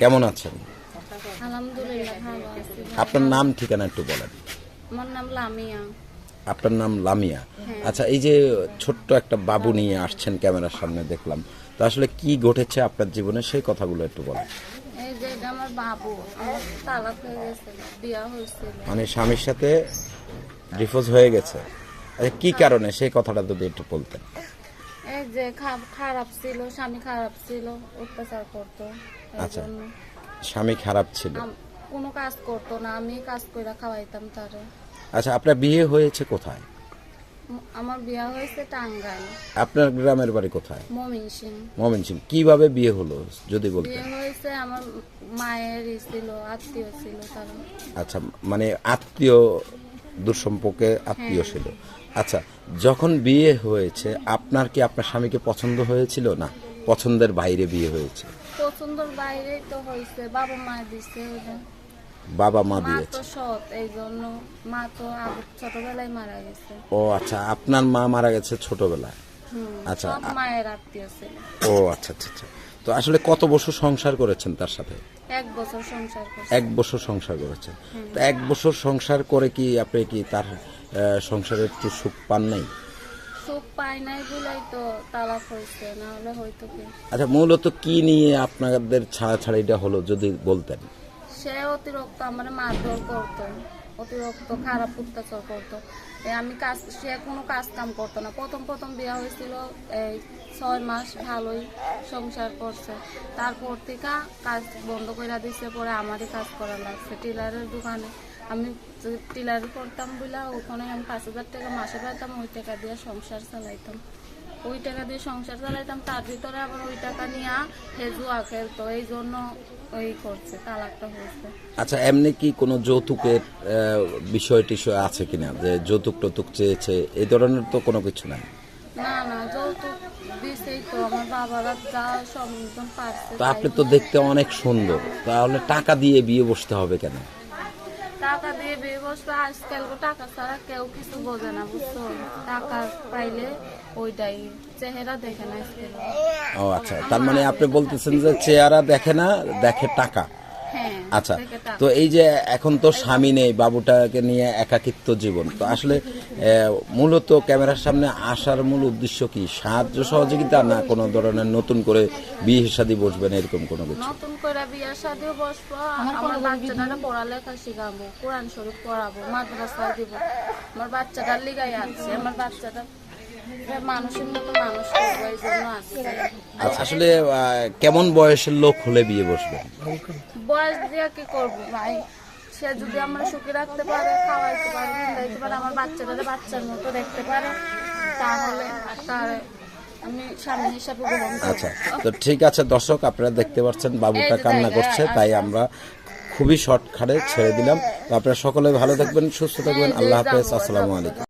কেমন আছেন? আপনার নাম ঠিকানা একটু বলেন। আমার নাম লামিয়া। আপনার নাম লামিয়া? আচ্ছা এই যে ছোট্ট একটা বাবু নিয়ে আসছেন ক্যামেরার সামনে দেখলাম তো আসলে কি ঘটেছে আপনার জীবনে? সেই কথাগুলো একটু বলেন। হয়ে মানে স্বামীর সাথে ডিভোর্স হয়ে গেছে। আচ্ছা কি কারণে? সেই কথাটা যদি একটু বলতেন। এই যে খারাপ ছিল স্বামী খারাপ ছিল অত্যাচার করতো আচ্ছা। স্বামী খারাপ ছিল। কোনো কাজ করতো না আমি কাজ করে খাওয়াইতাম তারে। আচ্ছা আপনার বিয়ে হয়েছে কোথায়? আমার বিয়া হয়েছে টাঙ্গাইল। আপনার গ্রামের বাড়ি কোথায়? মমিন সিং। মমিন সিং কীভাবে বিয়ে হলো যদি বলতেন? বিয়ে হয়েছে আমার মায়ের ছিল আত্মীয় ছিল তারা। আচ্ছা মানে আত্মীয় দুঃসম্পর্কে আত্মীয় হ্যাঁ। ছিল। আচ্ছা যখন বিয়ে হয়েছে আপনার কি আপনার স্বামীকে পছন্দ হয়েছিল না? পছন্দের বাইরে বিয়ে হয়েছে। পছন্দর বাইরেই তো হয়েছে বাবা মা দিছে বাবা মা দিয়েছে। মা তো ছোটবেলায় মারা গেছে। ও আচ্ছা আপনার মা মারা গেছে ছোটবেলায়? আচ্ছা, মায়ের আত্মীয় ছিল। ও আচ্ছা আচ্ছা আচ্ছা। তো আসলে কত বছর সংসার করেছেন তার সাথে? এক বছর সংসার এক বছর সংসার করেছেন। তো এক বছর সংসার করে কি আপনি কি তার সংসারে একটু সুখ পান নাই? সুখ পাই নাই বলেই তো তালাক হয়েছে না হলে হয়তো কি? আচ্ছা মূলত কি নিয়ে আপনাদের ছাড়াছাড়িটা হলো যদি বলতেন? সে অতিরিক্ত আমার মারধর করতো। অতিরিক্ত খারাপ অত্যাচার করতো। আমি কাজ, সে কোনো কাজ কাম করতো না। প্রথম প্রথম বিয়ে হয়েছিল, এই ছয় মাস ভালোই সংসার করছে। তারপর থেকে কাজ বন্ধ করে দিছে, পরে আমারই কাজ করা লাগছে। টেলারের দোকানে আমি টেলার করতাম বলে ওখানে আমি পাঁচ হাজার টাকা মাসে পাইতাম, ওই টাকা দিয়ে সংসার চালাইতাম। ওই টাকা দিয়ে সংসার চালাইতাম তার ভিতরে আবার ওই টাকা নিয়ে হেজুয়া খেলতো এই জন্য ওই করছে তালাকটা হয়েছে। আচ্ছা এমনি কি কোনো যৌতুকের আহ, বিষয় টিষয় আছে কিনা? যে যৌতুক টৌতুক চেয়েছে এই ধরনের তো কোনো কিছু নাই। না না যৌতুক দিছেই তো আমার বাবারা যা পারছে তো আপনি তো দেখতে অনেক সুন্দর। তাহলে টাকা দিয়ে বিয়ে বসতে হবে কেন? টাকা দিয়ে বিয়ে বসবে, আজকাল টাকা ছাড়া কেউ কিছু বোঝে না, বুঝছ? টাকা পাইলে ওইটাই, চেহারা দেখে না ও আচ্ছা তার মানে আপনি বলতেছেন যে চেহারা দেখে না, দেখে টাকা। আচ্ছা তো এই যে এখন তো স্বামী নেই বাবুটাকে নিয়ে একাকিত্ব জীবন তো আসলে মূলত ক্যামেরার সামনে আসার মূল উদ্দেশ্য কি? সাহায্য সহযোগিতা না কোনো ধরনের নতুন করে বিয়ে শাদী বসবেন এরকম কোনো কিছু? নতুন করে সাথেও বসবো আমার বাচ্চাটা পড়ালেখা শিখাবো কোরআন শরীফ পড়াবো মাদ্রাসায় দিব। আমার বাচ্চাটার লিগাই আছে আমার বাচ্চাটা আচ্ছা আসলে কেমন বয়সের লোক হলে বিয়ে বসবেন বয়স দিয়ে কি করব ভাই? সে যদি আমরা সুখী রাখতে পারে খাওয়াইতে পারে পারে আমার বাচ্চার মতো দেখতে পারে তাহলে তার আচ্ছা তো ঠিক আছে দর্শক আপনারা দেখতে পাচ্ছেন বাবুটা কান্না করছে তাই আমরা খুবই শর্ট খাড়ে ছেড়ে দিলাম। তো আপনারা সকলে ভালো থাকবেন সুস্থ থাকবেন। আল্লাহ হাফেজ আসসালামু আলাইকুম।